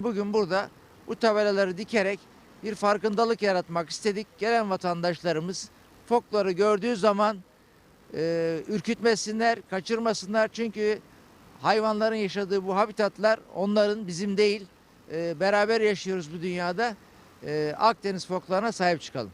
bugün burada bu tabelaları dikerek bir farkındalık yaratmak istedik. Gelen vatandaşlarımız fokları gördüğü zaman e, ürkütmesinler, kaçırmasınlar. Çünkü hayvanların yaşadığı bu habitatlar onların bizim değil. E, beraber yaşıyoruz bu dünyada. E, Akdeniz foklarına sahip çıkalım.